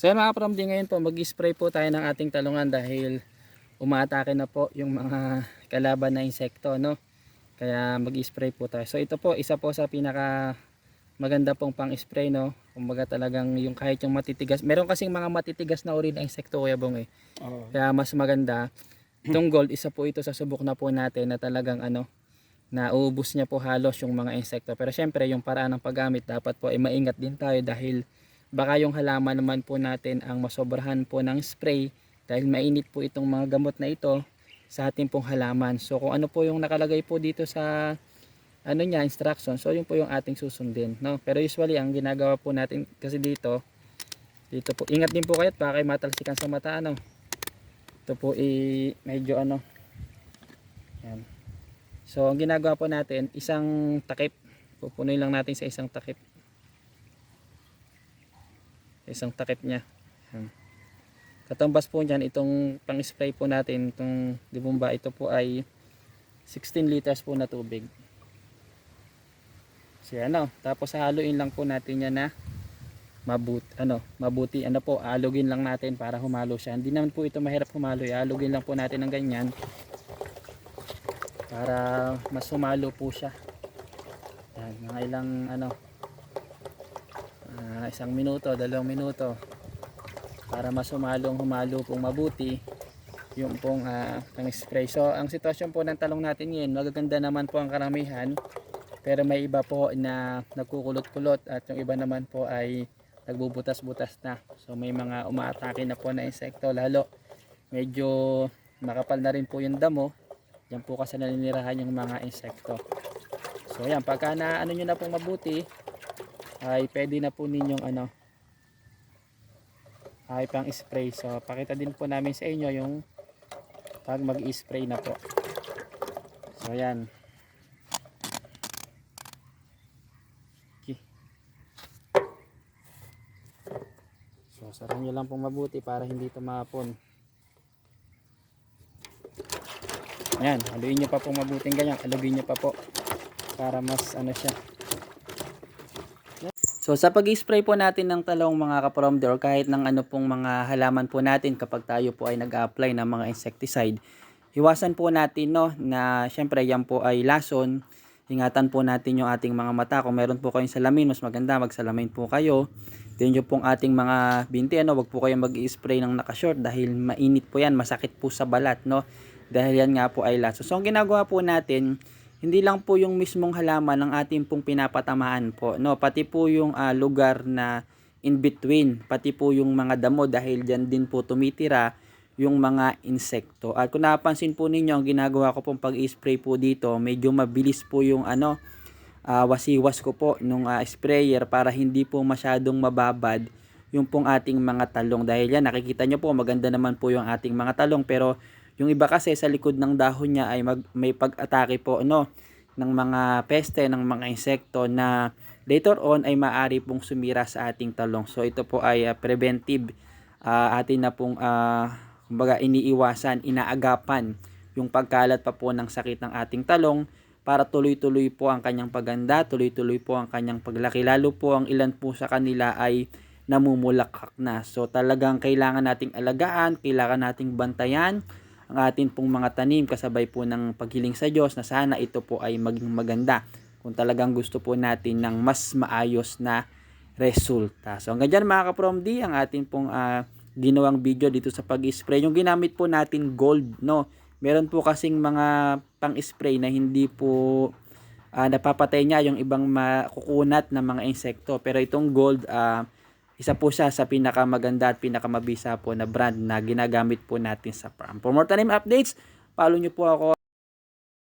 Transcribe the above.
So yan mga from ngayon po mag-spray po tayo ng ating talungan dahil umaatake na po yung mga kalaban na insekto no. Kaya mag-spray po tayo. So ito po isa po sa pinaka maganda pong pang-spray no. Kumbaga talagang yung kahit yung matitigas. Meron kasing mga matitigas na uri na insekto kuya bong eh. Oo. Kaya mas maganda. Itong gold isa po ito sa subok na po natin na talagang ano na uubos niya po halos yung mga insekto. Pero syempre yung paraan ng paggamit dapat po ay maingat din tayo dahil baka yung halaman naman po natin ang masobrahan po ng spray dahil mainit po itong mga gamot na ito sa ating pong halaman. So kung ano po yung nakalagay po dito sa ano niya instruction, so yun po yung ating susundin, no? Pero usually ang ginagawa po natin kasi dito dito po, ingat din po kayo at baka kayo matalsikan sa mata ano. Ito po i medyo ano. Yan. So ang ginagawa po natin, isang takip. Pupunoy lang natin sa isang takip. Isang takip niya. Yan. Katumbas po niyan itong pang-spray po natin, itong dibumba, ito po ay 16 liters po na tubig. So yan o. Tapos haluin lang po natin yan na mabuti, ano, mabuti, ano po, alugin lang natin para humalo siya. Hindi naman po ito mahirap humalo. Alugin lang po natin ng ganyan para mas humalo po siya. Yan, mga ilang ano, ah, isang minuto, dalawang minuto para mas humalong humalo pong mabuti yung pong uh, spray. So, ang sitwasyon po ng talong natin ngayon, magaganda naman po ang karamihan pero may iba po na nagkukulot-kulot at yung iba naman po ay nagbubutas-butas na. So, may mga umaatake na po na insekto lalo medyo makapal na rin po yung damo yan po kasi naninirahan yung mga insekto. So, yan, pagka na ano nyo na pong mabuti ay pwede na po ninyong ano ay pang spray. So pakita din po namin sa inyo yung pag mag spray na po. So yan okay. so sarahan nyo lang pong mabuti para hindi tumapon yan haluin nyo pa pong mabuting ganyan. Alugin nyo pa po para mas ano siya So sa pag-spray po natin ng talong mga kapromder or kahit ng ano pong mga halaman po natin kapag tayo po ay nag-apply ng mga insecticide, iwasan po natin no na syempre yan po ay lason. Ingatan po natin yung ating mga mata. Kung meron po kayong salamin, mas maganda magsalamin po kayo. Then yung pong ating mga binti, ano, wag po kayong mag-spray ng nakashort dahil mainit po yan, masakit po sa balat, no? Dahil yan nga po ay lason. So ang ginagawa po natin, hindi lang po yung mismong halaman ng ating pong pinapatamaan po no? Pati po yung ah, lugar na in between pati po yung mga damo dahil diyan din po tumitira yung mga insekto. At kung napansin po ninyo ang ginagawa ko pong pag-spray po dito medyo mabilis po yung ano ah, wasiwas ko po nung ah, sprayer para hindi po masyadong mababad yung pong ating mga talong. Dahil yan nakikita nyo po maganda naman po yung ating mga talong pero yung iba kasi sa likod ng dahon niya ay mag, may pag-atake po no ng mga peste, ng mga insekto na later on ay maaari pong sumira sa ating talong. So ito po ay uh, preventive uh, atin na pong uh, kumbaga iniiwasan, inaagapan yung pagkalat pa po ng sakit ng ating talong para tuloy-tuloy po ang kanyang paganda, tuloy-tuloy po ang kanyang paglaki. Lalo po ang ilan po sa kanila ay namumulakhak na. So talagang kailangan nating alagaan, kailangan nating bantayan ang atin pong mga tanim kasabay po ng paghiling sa Diyos na sana ito po ay maging maganda kung talagang gusto po natin ng mas maayos na resulta. So hanggang dyan mga kaprom D, ang atin pong uh, ginawang video dito sa pag-spray. Yung ginamit po natin gold, no? Meron po kasing mga pang-spray na hindi po uh, napapatay niya yung ibang makukunat na mga insekto. Pero itong gold, uh, isa po siya sa pinakamaganda at pinakamabisa po na brand na ginagamit po natin sa farm. For more tanim updates, follow nyo po ako